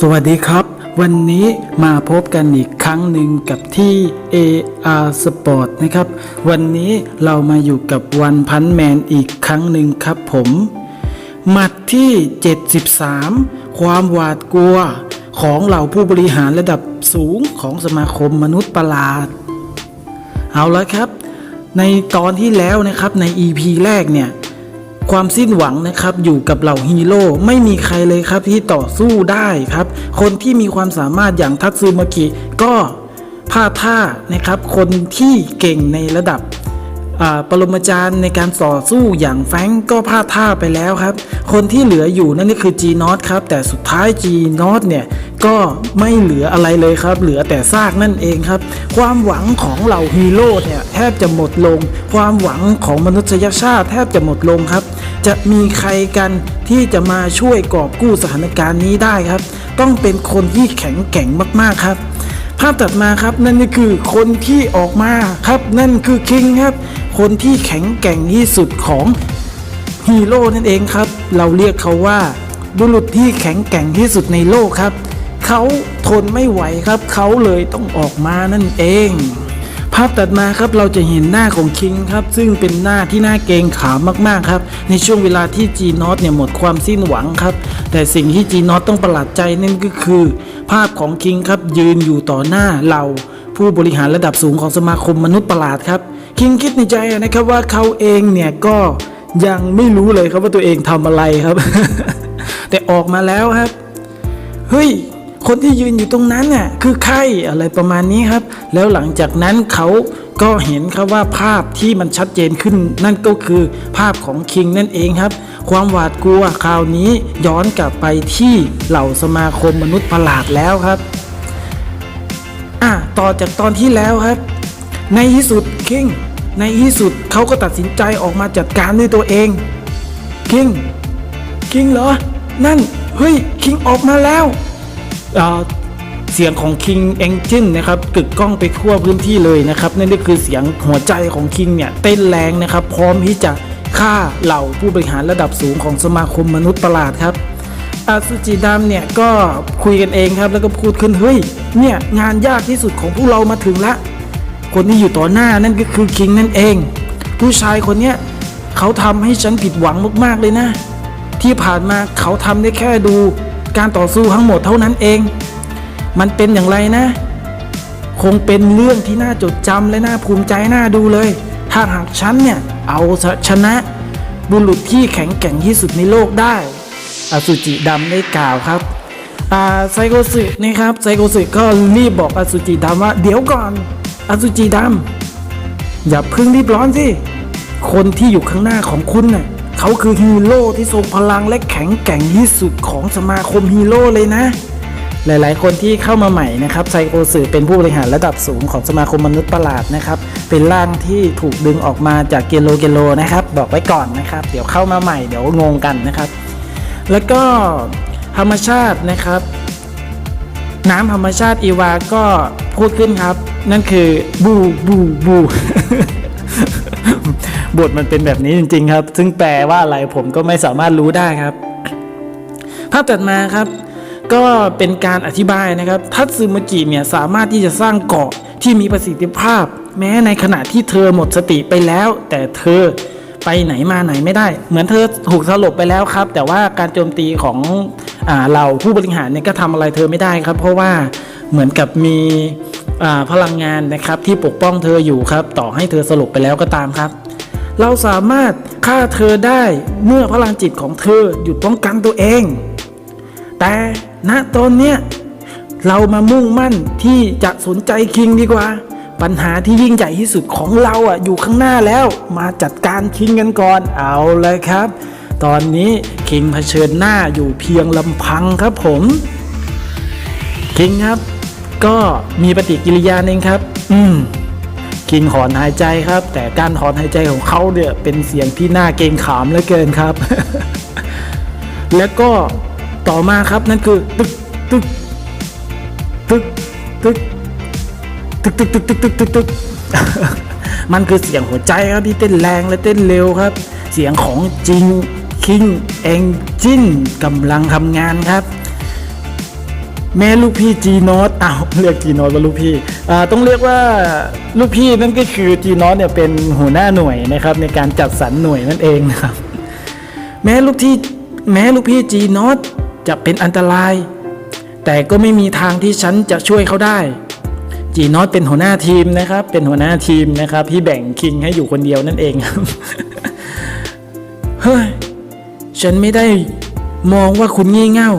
สวัสดีครับ วันนี้มาพบกันอีกครั้งหนึ่งกับที่ AR Sport นะครับ วันนี้เรามาอยู่กับวันพันแมนอีกครั้งหนึ่งครับผมหมัดที่ 73 ความหวาดกลัวของเหล่าผู้บริหารระดับสูงของสมาคมมนุษย์ประหลาด เอาละครับ ในตอนที่แล้วนะครับใน EP แรกเนี่ยความสิ้นหวังนะครับอยู่กับเหล่าฮีโร่ไม่มีใครเลยครับที่ต่อสู้ได้ครับ คนที่มีความสามารถอย่างทัตซึมากิก็พลาดท่านะครับ คนที่เก่งในระดับ ปรมาจารย์ในการต่อสู้อย่างแฟงก็พลาดท่าไปแล้วครับ คนที่เหลืออยู่นั่นก็คือ G นอตครับ แต่สุดท้าย G นอตเนี่ยก็ไม่เหลืออะไรเลยครับ เหลือแต่ซากนั่นเองครับ ความหวังของเหล่าฮีโร่เนี่ยแทบจะหมดลง ความหวังของมนุษยชาติแทบจะหมดลงครับ จะมีใครกันที่จะมาช่วยกอบกู้สถานการณ์นี้ได้ครับ ต้องเป็นคนที่แข็งแกร่งมากๆครับ ภาพตัดมาครับนั่นก็คือคนที่ออกมาครับ นั่นคือคิงครับ คนที่แข็งแกร่งที่สุดของฮีโร่นั่นเองครับ เราเรียกเขาว่า บุรุษที่แข็งแกร่งที่สุดในโลกครับ เขาทนไม่ไหวครับ เขาเลยต้องออกมานั่นเอง ภาพตัดมาครับเราจะเห็นหน้าของคิงครับ ซึ่งเป็นหน้าที่น่าเกรงขามมากๆครับ ในช่วงเวลาที่จีนอตเนี่ยหมดความสิ้นหวังครับ แต่สิ่งที่จีนอตต้องประหลาดใจนั่นก็คือ ภาพของคิงครับยืนอยู่ต่อหน้าเราผู้บริหารระดับสูงของสมาคมมนุษย์ประหลาดครับ คิงคิดในใจนะครับว่าเขาเองเนี่ยก็ยังไม่รู้เลยครับว่าตัวเองทำอะไรครับ แต่ออกมาแล้วครับ เฮ้ย คนที่ยืนอยู่ตรงนั้นน่ะคือใครอะไรประมาณนี้ครับ แล้วหลังจากนั้นเขาก็เห็นครับว่าภาพที่มันชัดเจนขึ้น นั่นก็คือภาพของคิงนั่นเองครับ ความหวาดกลัวคราวนี้ย้อนกลับไปที่เหล่าสมาคมมนุษย์ประหลาดแล้วครับอะต่อจากตอนที่แล้วครับ ในที่สุดคิง ในที่สุดเขาก็ตัดสินใจออกมาจัดการด้วยตัวเอง คิง คิงเหรอ นั่น เฮ้ย คิงออกมาแล้วเเสียงของ King Engine นะครับกึกก้องไปทั่วพื้นที่เลยนะครับ นั่นก็คือเสียงหัวใจของ King เนี่ยเต้นแรงนะครับ พร้อมที่จะฆ่าเหล่าผู้บริหารระดับสูงของสมาคมมนุษย์ประหลาดครับอาสุจิดำเนี่ยก็คุยกันเองครับแล้วก็พูดขึ้นเฮ้ยเนี่ยงานยากที่สุดของพวกเรามาถึงละ คนที่อยู่ต่อหน้านั่นก็คือคิงนั่นเอง ผู้ชายคนเนี้ยเขาทำให้ฉันผิดหวังมากๆเลยนะ ที่ผ่านมาเขาทำได้แค่ดูการต่อสู้ทั้งหมดเท่านั้นเอง มันเป็นอย่างไรนะ คงเป็นเรื่องที่น่าจดจำและน่าภูมิใจน่าดูเลย ถ้าหากฉันเนี่ยเอาชนะบุรุษที่แข็งแกร่งที่สุดในโลกได้ อสุจิดำได้กล่าวครับไซโกสึนะครับไซโกสึก็รีบบอกอสุจิดำว่าเดี๋ยวก่อน อสุจิดำอย่าเพิ่งรีบร้อนสิ คนที่อยู่ข้างหน้าของคุณน่ะเขาคือฮีโร่ที่ทรงพลังและแข็งแกร่งที่สุดของสมาคมฮีโร่เลยนะ หลายๆ คนที่เข้ามาใหม่นะครับไซโอสึเป็นผู้บริหารระดับสูงของสมาคมมนุษย์ประหลาดนะครับ เป็นร่างที่ถูกดึงออกมาจากเกโลเกโลนะครับ บอกไว้ก่อนนะครับ เดี๋ยวเข้ามาใหม่เดี๋ยวงงกันนะครับ แล้วก็ธรรมชาตินะครับ น้ำธรรมชาติอีวาก็พูดขึ้นครับ นั่นคือบูบูบูบทมันเป็นแบบนี้จริง ๆ ครับ ซึ่งแปลว่าอะไรผมก็ไม่สามารถรู้ได้ครับ ภาพตัดมาครับ ก็เป็นการอธิบายนะครับ ทัตซึมากิเนี่ยสามารถที่จะสร้างเกาะที่มีประสิทธิภาพ แม้ในขณะที่เธอหมดสติไปแล้ว แต่เธอไปไหนมาไหนไม่ได้ เหมือนเธอถูกสลบไปแล้วครับ แต่ว่าการโจมตีของ เราผู้บริหารเนี่ยก็ทำอะไรเธอไม่ได้ครับ เพราะว่าเหมือนกับมีพลังงานนะครับที่ปกป้องเธออยู่ครับ ต่อให้เธอสลบไปแล้วก็ตามครับ เราสามารถฆ่าเธอได้เมื่อพลังจิตของเธอหยุดป้องกันตัวเอง แต่ณตอนเนี้ยเรามามุ่งมั่นที่จะสนใจคิงดีกว่า ปัญหาที่ยิ่งใหญ่ที่สุดของเราอะอยู่ข้างหน้าแล้ว มาจัดการคิงกันก่อนเอาเลยครับ ตอนนี้คิงเผชิญหน้าอยู่เพียงลำพังครับผมคิงครับ ก็มีปฏิกิริยาหนึ่งครับ อืมคิงถอนหายใจครับ แต่การถอนหายใจของเขาเนี่ยเป็นเสียงที่น่าเกรงขามเหลือเกินครับ แล้วก็ต่อมาครับนั่นคือตึกตึกตึกตึกตึกตึกตึกตึกตึกตึกตึกมันคือเสียงหัวใจครับที่เต้นแรงและเต้นเร็วครับ เสียงของจริง คิงเองจินกำลังทำงานครับ แม่ลูกพี่จีโนตอ้าวเรียกจีโนตว่าลูกพี่ต้องเรียกว่าลูกพี่นั่นก็คือจีโนตเนี่ยเป็นหัวหน้าหน่วยนะครับ ในการจัดสรรหน่วยนั่นเองนะครับ แม้ลูกที่แม้ลูกพี่จีโนตจะเป็นอันตราย แต่ก็ไม่มีทางที่ฉันจะช่วยเขาได้จีโนตเป็นหัวหน้าทีมนะครับ เป็นหัวหน้าทีมนะครับที่แบ่งคิงให้อยู่คนเดียวนั่นเองครับ เฮ้ย ฉันไม่ได้มองว่าคุณงี่เง่า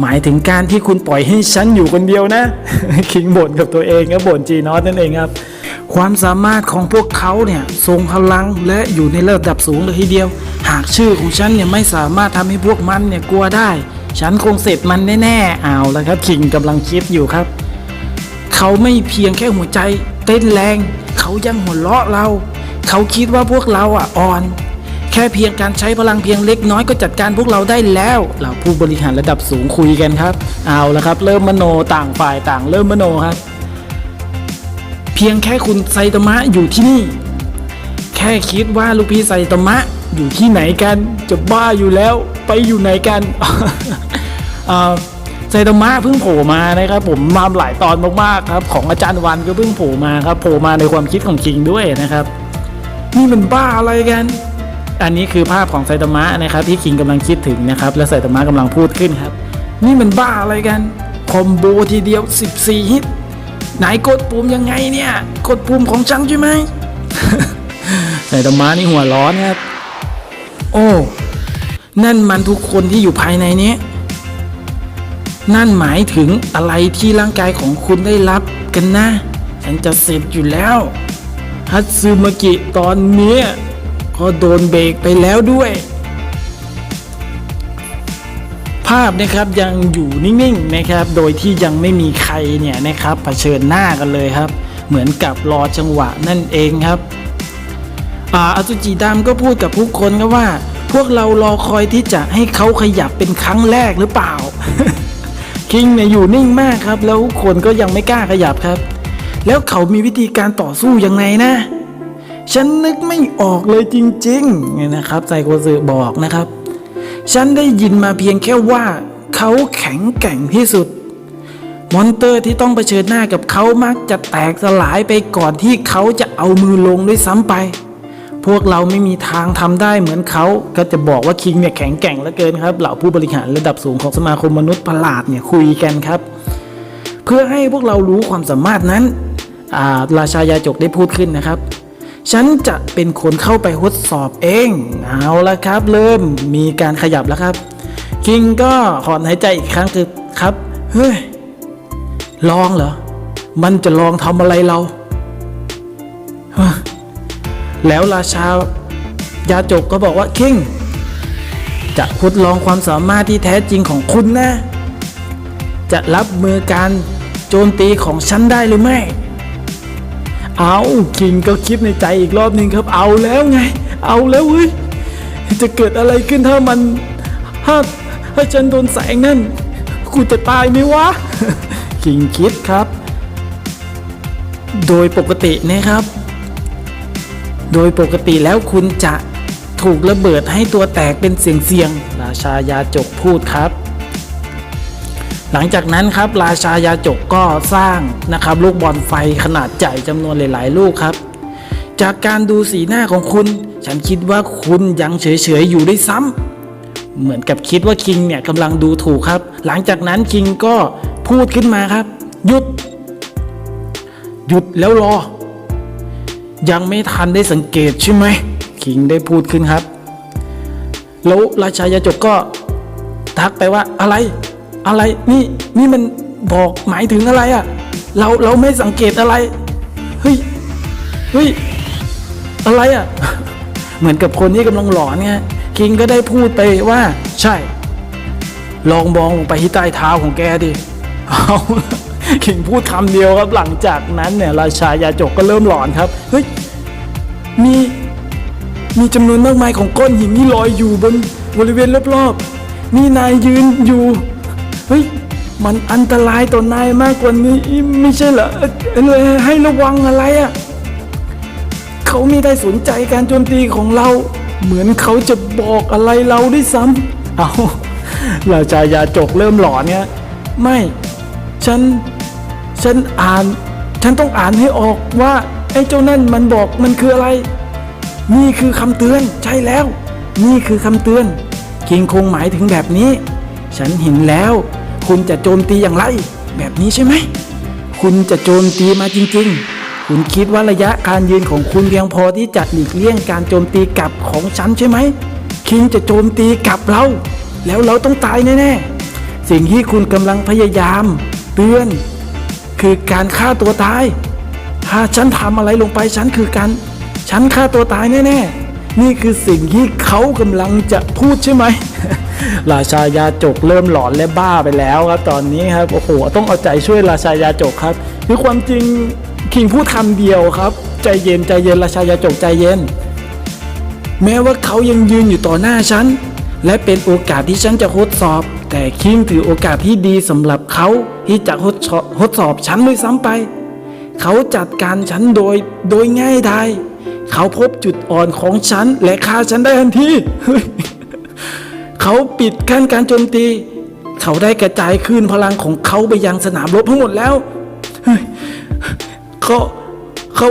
หมายถึงการที่คุณปล่อยให้ฉันอยู่คนเดียวนะ คิงบ่นกับตัวเองครับบ่นจีนอตนั่นเองครับ ความสามารถของพวกเขาเนี่ยทรงพลังและอยู่ในระดับสูงเลยทีเดียว หากชื่อของฉันเนี่ยไม่สามารถทำให้พวกมันเนี่ยกลัวได้ ฉันคงเสร็จมันแน่ๆเอาแล้วครับคิงกำลังคิดอยู่ครับ เขาไม่เพียงแค่หัวใจ เต้นแรง เขายังหัวเราะเรา เขาคิดว่าพวกเราอะอ่อน ค่เพียงการใช้พลังเพียงเล็กน้อยก็จัดการพวกเราได้แล้วเราผู้บริหารระดับสูงคุยกันครับ เอาละครับ เริ่มมโนต่างฝ่ายต่างเริ่มมโนครับ เพียงแค่คุณไซตมะอยู่ที่นี่ แค่คิดว่าลูกพี่ไซตมะอยู่ที่ไหนกันจะบ้าอยู่แล้วไปอยู่ไหนกันไซตมะเพิ่งโผล่มานะครับ ผมมาหลายตอนมากๆครับ ของอาจารย์วันก็เพิ่งโผล่มาครับโผล่มาในความคิดของคิงด้วยนะครับ นี่มันบ้าอะไรกัน อันนี้คือภาพของไซตามะนะครับที่คิงกำลังคิดถึงนะครับและไซตามะกำลังพูดขึ้นครับ นี่มันบ้าอะไรกันคอมโบทีเดียว 14 ฮิตไหนกดปุ่มยังไงเนี่ย กดปุ่มของฉันใช่ไหมไซตามะนี่หัวร้อนครับโอ้นั่นมันทุกคนที่อยู่ภายในนี้ นั่นหมายถึงอะไรที่ร่างกายของคุณได้รับกันนะ ฉันจะเสร็จอยู่แล้วฮัตซึมากิตอนนี้ ก็โดนเบรกไปแล้วด้วย ภาพนะครับยังอยู่นิ่งๆนะครับ โดยที่ยังไม่มีใครเนี่ยนะครับเผชิญหน้ากันเลยครับ เหมือนกับรอจังหวะนั่นเองครับอาอสุจิดำก็พูดกับผู้คนครับว่า พวกเรารอคอยที่จะให้เขาขยับเป็นครั้งแรกหรือเปล่า คิงเนี่ยอยู่นิ่งมากครับ แล้วคนก็ยังไม่กล้าขยับครับ แล้วเขามีวิธีการต่อสู้ยังไงนะ ฉันนึกไม่ออกเลยจริงๆเนี่ยนะครับไซโคซึบอกนะครับ ฉันได้ยินมาเพียงแค่ว่าเขาแข็งแกร่งที่สุด มอนเตอร์ที่ต้องเผชิญหน้ากับเขามักจะแตกสลายไปก่อนที่เขาจะเอามือลงด้วยซ้ำไป พวกเราไม่มีทางทำได้เหมือนเขาก็จะบอกว่าคิงเนี่ยแข็งแกร่งเหลือเกินครับ เหล่าผู้บริหารระดับสูงของสมาคมมนุษย์ประหลาดเนี่ยคุยกันครับ เพื่อให้พวกเรารู้ความสามารถนั้นาราชายาจกได้พูดขึ้นนะครับ ฉันจะเป็นคนเข้าไปทดสอบเอง เอาละครับ เริ่มมีการขยับแล้วครับ คิงก็ถอนหายใจอีกครั้งคือครับ เฮ้ย ลองเหรอ มันจะลองทำอะไรเราแล้วราชายาจกก็บอกว่าคิงจะทดลองความสามารถที่แท้จริงของคุณนะ จะรับมือการโจมตีของฉันได้หรือไม่ เอาคิงก็คิดในใจอีกรอบหนึ่งครับ เอาแล้วไง เอาแล้วเว้ยจะเกิดอะไรขึ้นถ้ามันถ้าถ้าฉันโดนแสงนั่นกูจะตายไหมวะคิงคิดครับ โดยปกตินะครับ โดยปกติแล้วคุณจะถูกระเบิดให้ตัวแตกเป็นเสียงๆราชายาจกพูดครับ หลังจากนั้นครับราชายาจกก็สร้างนะครับลูกบอลไฟขนาดใหญ่จำนวนหลาย ๆ ลูกครับ จากการดูสีหน้าของคุณ ฉันคิดว่าคุณยังเฉย ๆ อยู่ด้วยซ้ำเหมือนกับคิดว่าคิงเนี่ยกำลังดูถูกครับ หลังจากนั้นคิงก็พูดขึ้นมาครับ หยุด หยุดแล้วรอ ยังไม่ทันได้สังเกตใช่ไหมคิงได้พูดขึ้นครับ แล้วราชายาจกก็ทักไปว่าอะไร อะไรนี่นี่มันบอกหมายถึงอะไรอะ่ะ เราเราไม่สังเกตอะไร เฮ้ยเฮ้ยอะไรอะ่ะ เหมือนกับคนที่กำลังหลอนไงคิงก็ได้พูดไปว่า ใช่ ลองมองลงไปที่ใต้เท้าของแกดิเอาคิงพูดคำเดียวครับหลังจากนั้นเนี่ย ราชายาจกก็เริ่มหลอนครับเฮ้ยมีมีจำนวนมากมายของก้อนหินที่ลอยอยู่บนบริเวณรอบๆมีนายยืนอยู่ เฮ้ยมันอันตรายต่อนายมากกว่านี้ไม่ใช่เหรอเลยให้ระวังอะไรอะ่ะเขาไม่ได้สนใจการโจมตีของเรา เหมือนเขาจะบอกอะไรเราด้วยซ้ำเอาราชายาจกเริ่มหลอนเนี่ยไม่ ฉัน ฉันอ่าน ฉันต้องอ่านให้ออกว่า ไอ้เจ้านั่นมันบอกมันคืออะไร นี่คือคำเตือน ใช่แล้ว นี่คือคำเตือน คิงคงหมายถึงแบบนี้ ฉันเห็นแล้ว คุณจะโจมตีอย่างไร แบบนี้ใช่ไหม คุณจะโจมตีมาจริง ๆ คุณคิดว่าระยะการยืนของคุณเพียงพอที่จะหลีกเลี่ยงการโจมตีกลับของฉันใช่ไหม คิงจะโจมตีกลับเรา แล้วเราต้องตายแน่ๆ สิ่งที่คุณกำลังพยายามเตือน คือการฆ่าตัวตาย ถ้าฉันทำอะไรลงไปฉันคือการฉันฆ่าตัวตายแน่ๆ นี่คือสิ่งที่เขากำลังจะพูดใช่ไหม ราชายาจกเริ่มหลอนและบ้าไปแล้วครับตอนนี้ครับโอ้โหต้องเอาใจช่วยราชายาจกครับคือความจริงคิงพูดคำเดียวครับ ใจเย็นใจเย็นราชายาจกใจเย็น แม้ว่าเขายังยืนอยู่ต่อหน้าฉันและเป็นโอกาสที่ฉันจะทดสอบ แต่คิงถือโอกาสที่ดีสำหรับเขาที่จะทดสอบทดสอบฉันด้วยซ้ำไป เขาจัดการฉันโดยโดยง่ายดายเขาพบจุดอ่อนของฉันและฆ่าฉันได้ทันที เขาปิดกั้นการโจมตี เขาได้กระจายคลื่นพลังของเขาไปยังสนามรบทั้งหมดแล้วเขาเขา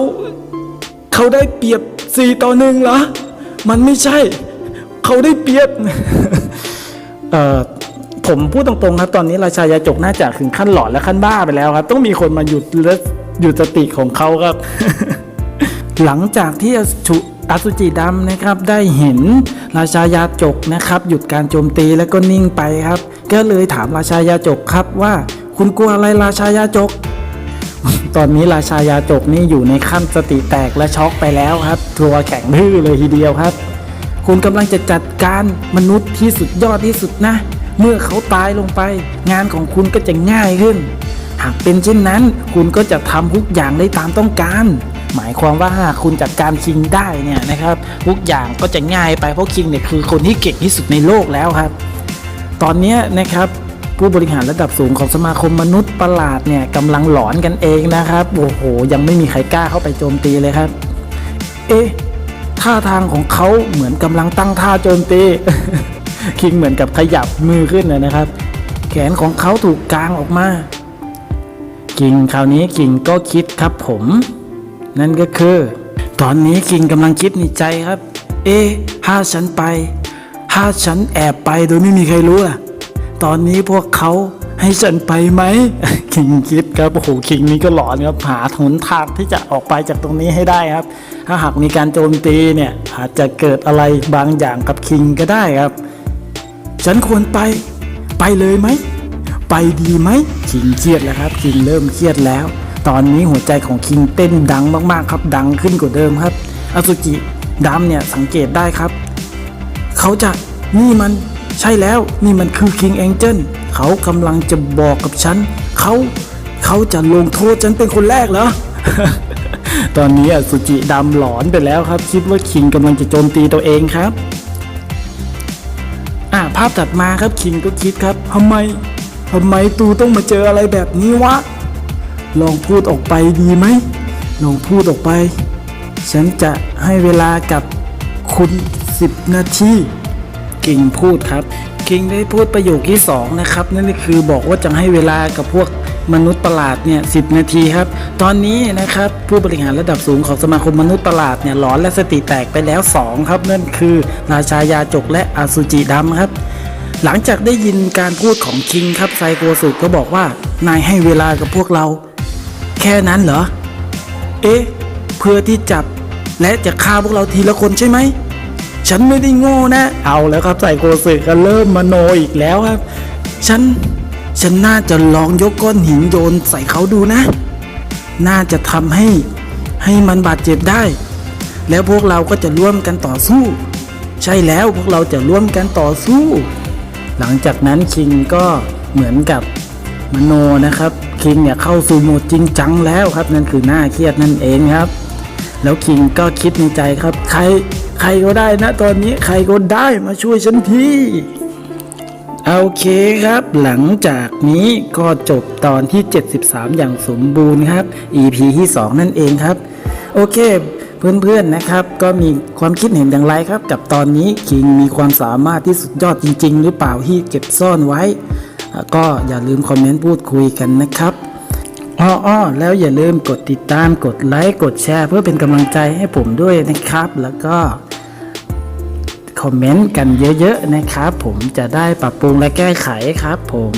เขาได้เปรียบสี่ต่อหนึ่งเหรอ มันไม่ใช่ เขาได้เปรียบเอ่อผมพูดตรงๆครับ ตอนนี้ราชายาจกน่าจะถึงขั้นหลอนและขั้นบ้าไปแล้วครับ ต้องมีคนมาหยุดและหยุดสติของเขาครับ หลังจากที่ อสุอสุจิดำนะครับได้เห็นราชายาจกนะครับ หยุดการโจมตีแล้วก็นิ่งไปครับ ก็เลยถามราชายาจกครับว่า คุณกลัวอะไรราชายาจก ตอนนี้ราชายาจกนี่อยู่ในขั้นสติแตกและช็อกไปแล้วครับตัวแข็งทื่อเลยทีเดียวครับ คุณกำลังจะจัดการมนุษย์ที่สุดยอดที่สุดนะ เมื่อเขาตายลงไป งานของคุณก็จะง่ายขึ้น หากเป็นเช่นนั้น คุณก็จะทำทุกอย่างได้ตามต้องการ หมายความว่าคุณจัดการคิงได้เนี่ยนะครับทุกอย่างก็จะง่ายไปเพราะคิงเนี่ยคือคนที่เก่งที่สุดในโลกแล้วครับ ตอนนี้นะครับผู้บริหารระดับสูงของสมาคมมนุษย์ประหลาดเนี่ยกำลังหลอนกันเองนะครับโอ้โหยังไม่มีใครกล้าเข้าไปโจมตีเลยครับ เอ๊ะท่าทางของเขาเหมือนกำลังตั้งท่าโจมตีคิงเหมือนกับขยับมือขึ้นเลยนะครับ แขนของเขาถูกกางออกมาคิงคราวนี้คิงก็คิดครับผม นั่นก็คือ ตอนนี้คิงกำลังคิดในใจครับ เอ๊ะถ้าฉันไป ถ้าฉันแอบไปโดยไม่มีใครรู้ล่ะ ตอนนี้พวกเขาให้ฉันไปไหมคิงคิดครับโอ้โหคิงนี่ก็หลอนครับหาหนทางที่จะออกไปจากตรงนี้ให้ได้ครับ ถ้าหากมีการโจมตีเนี่ยอาจจะเกิดอะไรบางอย่างกับคิงก็ได้ครับ ฉันควรไป ไปเลยไหม ไปดีไหมคิงเครียดแล้วครับคิงเริ่มเครียดแล้ว ตอนนี้หัวใจของคิงเต้นดังมากๆครับ ดังขึ้นกว่าเดิมครับอสุจิดำเนี่ยสังเกตได้ครับ เขาจะนี่มันใช่แล้วนี่มันคือ King Angel เขากำลังจะบอกกับฉันเขาเขาจะลงโทษฉันเป็นคนแรกเหรอตอนนี้อสุจิดำหลอนไปแล้วครับ คิดว่าคิงกำลังจะโจมตีตัวเองครับอ่าภาพตัดมาครับคิงก็คิดครับทำไมทำไมตูต้องมาเจออะไรแบบนี้วะ ลองพูดออกไปดีไหมลองพูดออกไป ฉันจะให้เวลากับคุณ 10 นาทีกิงพูดครับกิงได้พูดประโยคที่สองนะครับ นั่นก็คือบอกว่าจะให้เวลากับพวกมนุษย์ประหลาดเนี่ยสินาทีครับ ตอนนี้นะครับผู้บริหารระดับสูงของสมาคมมนุษย์ประหลาดเนี่ยหลอนและสติแตกไปแล้วสองครับ นั่นคือราชายาจกและอสุจิดำครับ หลังจากได้ยินการพูดของคิงครับไซโกสุก็บอกว่านายให้เวลากับพวกเรา แค่นั้นเหรอ เอ๊ะ เพื่อที่จับและจะฆ่าพวกเราทีละคนใช่ไหม ฉันไม่ได้โง่นะ เอาแล้วครับไซโกสึก็เริ่มมโนอีกแล้วครับ ฉัน ฉันน่าจะลองยกก้อนหินโยนใส่เขาดูนะ น่าจะทำให้ให้มันบาดเจ็บได้ แล้วพวกเราก็จะร่วมกันต่อสู้ ใช่แล้วพวกเราจะร่วมกันต่อสู้ หลังจากนั้นคิงก็เหมือนกับมโนนะครับ คิงเนี่ยเข้าสู่โหมดจริงจังแล้วครับ นั่นคือหน้าเครียดนั่นเองครับ แล้วคิงก็คิดในใจครับ ใครใครก็ได้นะตอนนี้ใครก็ได้มาช่วยฉันทีโอเคครับ หลังจากนี้ก็จบตอนที่ 73 อย่างสมบูรณ์ครับ EP ที่ 2 นั่นเองครับ โอเคเพื่อนๆนะครับ ก็มีความคิดเห็นอย่างไรครับ กับตอนนี้คิงมีความสามารถที่สุดยอดจริง ๆ หรือเปล่าที่เก็บซ่อนไว้ ก็อย่าลืมคอมเมนต์พูดคุยกันนะครับอ้ออแล้วอย่าลืมกดติดตามกดไลค์กดแชร์ เพื่อเป็นกำลังใจให้ผมด้วยนะครับ แล้วก็คอมเมนต์กันเยอะๆนะครับ ผมจะได้ปรับปรุงและแก้ไขครับผม